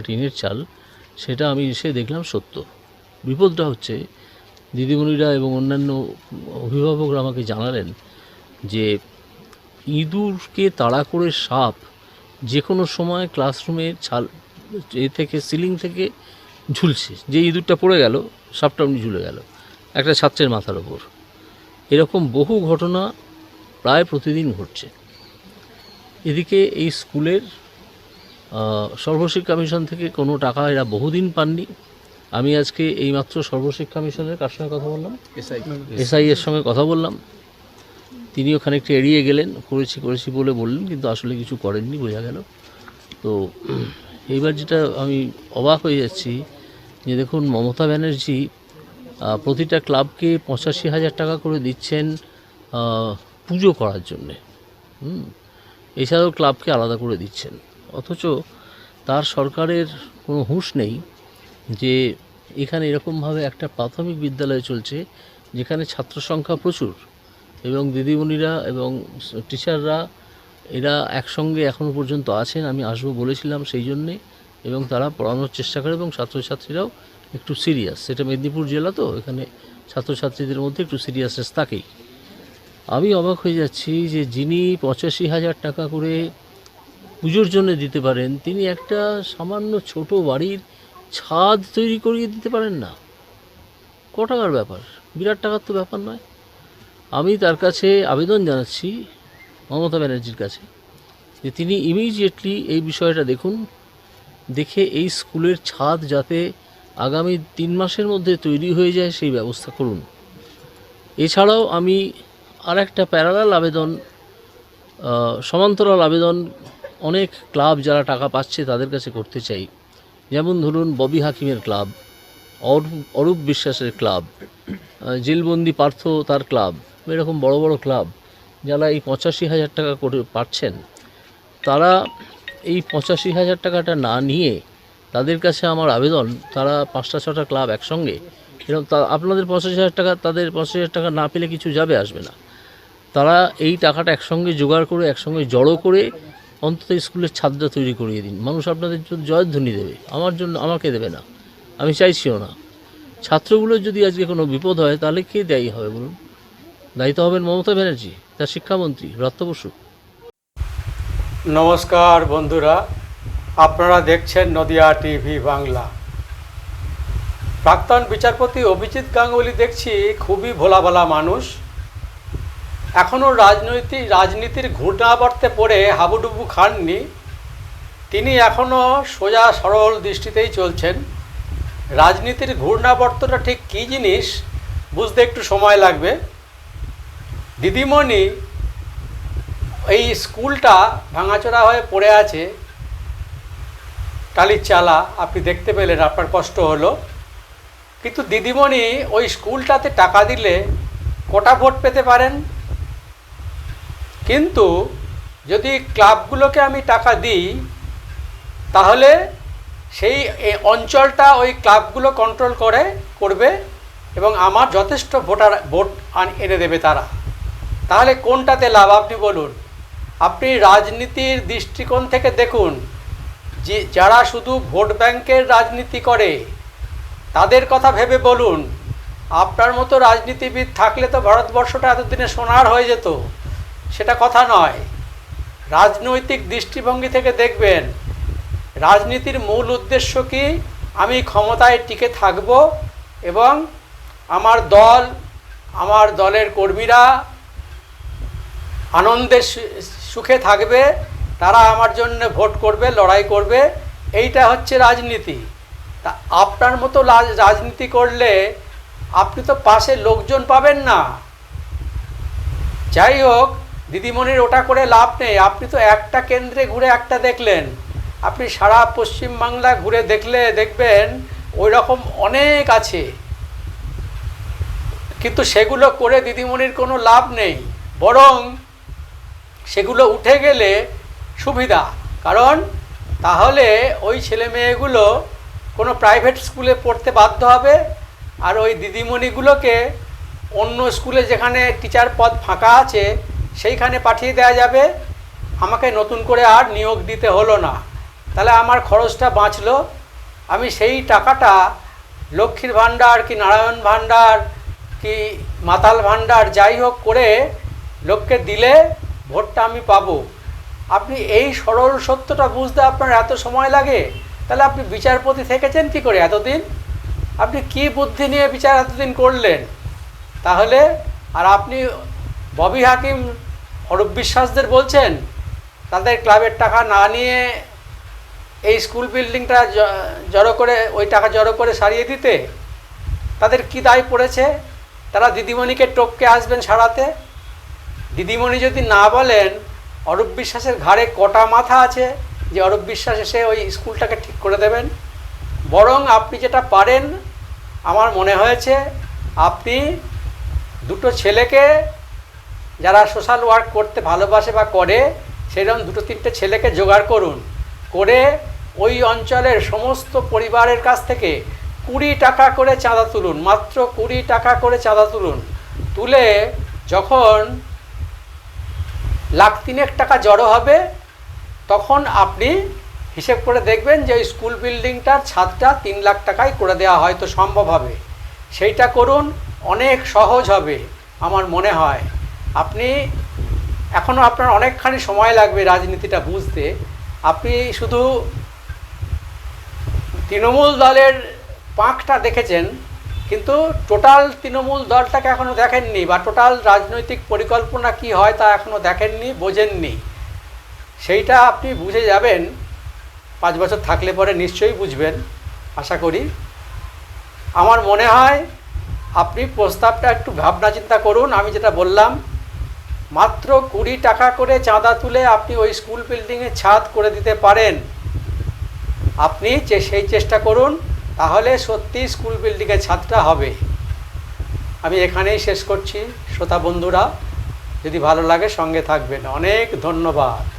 টিনের চাল, সেটা আমি এসে দেখলাম সত্য। বিপদটা হচ্ছে দিদিমণিরা এবং অন্যান্য অভিভাবকরা আমাকে জানালেন যে ইঁদুরকে তাড়া করে সাপ যে কোনো সময় ক্লাসরুমের ছাল, এ থেকে সিলিং থেকে ঝুলছে। যে ইঁদুরটা পড়ে গেল, সাপটা অমনি ঝুলে গেল, একটা ছাত্রের মাথার ওপর। এরকম বহু ঘটনা প্রায় প্রতিদিন ঘটছে। এদিকে এই স্কুলের সর্বশিক্ষা মিশন থেকে কোনো টাকা এরা বহুদিন পাননি। আমি আজকে এইমাত্র সর্বশিক্ষা মিশনের কার সঙ্গে কথা বললাম? এসআই। এর সঙ্গে কথা বললাম। তিনিও খানিকটা এড়িয়ে গেলেন করেছি করেছি বলে বললেন কিন্তু আসলে কিছু করেননি বোঝা গেল। তো এইবার যেটা আমি অবাক হয়ে যাচ্ছি যে দেখুন মমতা ব্যানার্জি প্রতিটা ক্লাবকে পঁচাশি হাজার টাকা করে দিচ্ছেন পুজো করার জন্যে। হুম এছাড়াও ক্লাবকে আলাদা করে দিচ্ছেন। অথচ তার সরকারের কোনো হুঁশ নেই যে এখানে এরকমভাবে একটা প্রাথমিক বিদ্যালয় চলছে যেখানে ছাত্র সংখ্যা প্রচুর এবং দিদিমণিরা এবং টিচাররা এরা একসঙ্গে এখনও পর্যন্ত আছেন, আমি আসব বলেছিলাম সেই জন্যে এবং তারা পড়ানোর চেষ্টা করে এবং ছাত্রছাত্রীরাও একটু সিরিয়াস সেটা মেদিনীপুর জেলা তো, এখানে ছাত্রছাত্রীদের মধ্যে একটু সিরিয়াসনেস থাকেই। আমি অবাক হয়ে যাচ্ছি যে যিনি পঁচাশি হাজার টাকা করে পুজোর জন্য দিতে পারেন, তিনি একটা সামান্য ছোট বাড়ির ছাদ তৈরি করিয়ে দিতে পারেন না। ক টাকার ব্যাপার? বিরাট টাকার তো ব্যাপার নয়। আমি তার কাছে আবেদন জানাচ্ছি মমতা ব্যানার্জির কাছে যে তিনি ইমিডিয়েটলি এই বিষয়টা দেখুন, দেখে এই স্কুলের ছাদ যাতে আগামী তিন মাসের মধ্যে তৈরি হয়ে যায় সেই ব্যবস্থা করুন। এছাড়াও আমি আর একটা প্যারালাল আবেদন সমান্তরাল আবেদন অনেক ক্লাব যারা টাকা পাচ্ছে তাদের কাছে করতে চাই। যেমন ধরুন ববি হাকিমের ক্লাব, অরূপ বিশ্বাসের ক্লাব জেলবন্দি পার্থ তার ক্লাব, এরকম বড় বড় ক্লাব যারা এই পঁচাশি হাজার টাকা করে পাচ্ছেন, তারা এই পঁচাশি হাজার টাকাটা না নিয়ে তাদের কাছে আমার আবেদন, তারা পাঁচটা, ছটা ক্লাব একসঙ্গে, এরকম তা, আপনাদের পঁচাশি হাজার টাকা, তাদের পঁচাশি হাজার টাকা না পেলে কিছু যাবে, আসবে না। তারা এই টাকাটা একসঙ্গে জোগাড় করে, একসঙ্গে জড়ো করে অন্তত স্কুলের ছাদটা তৈরি করিয়ে দিন। মানুষ আপনাদের জন্য জয়ধ্বনি দেবে। আমার জন্য আমাকে দেবে না। আমি চাইছিও না। ছাত্রগুলোর যদি আজকে কোনো বিপদ হয়, তাহলে কে দায়ী হবে বলুন? দায়িত্ব হবেন মমতা ব্যানার্জি, তার শিক্ষামন্ত্রী, রত্ন বসু। নমস্কার বন্ধুরা, আপনারা দেখছেন নদিয়া টিভি বাংলা। প্রাক্তন বিচারপতি অভিজিৎ গাঙ্গুলি দেখছি, খুবই ভোলা ভালা মানুষ। এখনও রাজনৈতিক রাজনীতির ঘূর্ণাবর্তে পড়ে হাবুডুবু খাননি। তিনি এখনও সোজা সরল দৃষ্টিতেই চলছেন। রাজনীতির ঘূর্ণাবর্তটা ঠিক কী জিনিস, বুঝতে একটু সময় লাগবে। দিদিমণি, এই স্কুলটা ভাঙাচোরা হয়ে পড়ে আছে। টালির চালা, আপনি দেখতে পেলেন, আপনার কষ্ট হলো। কিন্তু দিদিমণি ওই স্কুলটাতে টাকা দিলে কটা ভোট পেতে পারেন? কিন্তু যদি ক্লাবগুলোকে আমি টাকা দিই, তাহলে সেই অঞ্চলটা ওই ক্লাবগুলো কন্ট্রোল করে, করবে এবং আমার যথেষ্ট ভোটার, ভোট এনে দেবে তারা। তাহলে কোনটাতে লাভ? আপনি বলুন। আপনি রাজনীতির দৃষ্টিকোণ থেকে দেখুন, যে যারা শুধু ভোট ব্যাংকের রাজনীতি করে, তাদের কথা ভেবে বলুন। আপনার মতো রাজনীতিবিদ থাকলে তো ভারতবর্ষটা এতদিনে সোনার হয়ে যেত। সেটা কথা নয়। রাজনৈতিক দৃষ্টিভঙ্গি থেকে দেখবেন, রাজনীতির মূল উদ্দেশ্য কি? আমি ক্ষমতায় টিকে থাকব এবং আমার দল, আমার দলের কর্মীরা আনন্দে সুখে থাকবে, তারা আমার জন্য ভোট করবে, লড়াই করবে, এইটা হচ্ছে রাজনীতি। তা আপনার মতো রাজ- রাজনীতি করলে আপনি তো পাশে লোকজন পাবেন না। যাই হোক দিদিমণির ওটা করে লাভ নেই। আপনি তো একটা কেন্দ্রে ঘুরে একটা দেখলেন। আপনি সারা পশ্চিমবাংলা ঘুরে দেখলে দেখবেন ওই রকম অনেক আছে। কিন্তু সেগুলো করে দিদিমণির কোনো লাভ নেই। বরং সেগুলো উঠে গেলে সুবিধা। কারণ তাহলে ওই ছেলে মেয়েগুলো কোনো প্রাইভেট স্কুলে পড়তে বাধ্য হবে আর ওই দিদিমণিগুলোকে অন্য স্কুলে যেখানে টিচার পদ ফাঁকা আছে সেইখানে পাঠিয়ে দেওয়া যাবে। আমাকে নতুন করে আর নিয়োগ দিতে হলো না। তাহলে আমার খরচটা বাঁচলো। আমি সেই টাকাটা লক্ষ্মীর ভাণ্ডার কি নারায়ণ ভাণ্ডার কি মাতাল ভাণ্ডার যাই হোক করে লোককে দিলে ভোটটা আমি পাবো। আপনি এই সরল সত্যটা বুঝতে আপনার এত সময় লাগে? তাহলে আপনি বিচারপতি থেকেছেন কি করে এতদিন? আপনি কি বুদ্ধি নিয়ে বিচার এতদিন করলেন? তাহলে আর আপনি ববি হাকিম অরূপ বিশ্বাসদের বলছেন, তাদের ক্লাবের টাকা না নিয়ে এই স্কুল বিল্ডিংটা জড়ো করে, ওই টাকা জড়ো করে সারিয়ে দিতে, তাদের কি দায় পড়েছে? তারা দিদিমণিকে টপকে আসবেন সারাতে? দিদিমণি যদি না বলেন অরূপ বিশ্বাসের ঘাড়ে কটা মাথা আছে যে অরূপ বিশ্বাস এসে ওই স্কুলটাকে ঠিক করে দেবেন? বরং আপনি যেটা পারেন, আমার মনে হয়েছে, আপনি দুটো ছেলেকে যারা সোশ্যাল ওয়ার্ক করতে ভালোবাসে বা করে, সেরকম দুটো তিনটে ছেলেকে জোগাড় করুন। করে ওই অঞ্চলের সমস্ত পরিবারের কাছ থেকে কুড়ি টাকা করে চাঁদা তুলুন, মাত্র কুড়ি টাকা করে চাঁদা তুলুন। তুলে যখন লাখ তিনেক টাকা জড়ো হবে, তখন আপনি হিসেব করে দেখবেন যে ওই স্কুল বিল্ডিংটার ছাদটা তিন লাখ টাকায় করে দেওয়া হয়তো সম্ভব হবে। সেইটা করুন, অনেক সহজ হবে, আমার মনে হয়। আপনি এখনও আপনার অনেকখানি সময় লাগবে রাজনীতিটা বুঝতে। আপনি শুধু তৃণমূল দলের পাঁকটা দেখেছেন, কিন্তু টোটাল তৃণমূল দলটাকে এখনও দেখেননি বা টোটাল রাজনৈতিক পরিকল্পনা কি হয় তা এখনও দেখেননি, বোঝেননি। সেইটা আপনি বুঝে যাবেন, পাঁচ বছর থাকলে পরে নিশ্চয়ই বুঝবেন, আশা করি। আমার মনে হয় আপনি প্রস্তাবটা একটু ভাবনা চিন্তা করুন, আমি যেটা বললাম মাত্র কুড়ি টাকা করে চাঁদা তুলে আপনি ওই স্কুল বিল্ডিংয়ে ছাদ করে দিতে পারেন। আপনি সেই চেষ্টা করুন, তাহলে সত্যি স্কুল বিল্ডিংয়ের ছাদটা হবে। আমি এখানেই শেষ করছি। শ্রোতা বন্ধুরা, যদি ভালো লাগে সঙ্গে থাকবেন। অনেক ধন্যবাদ।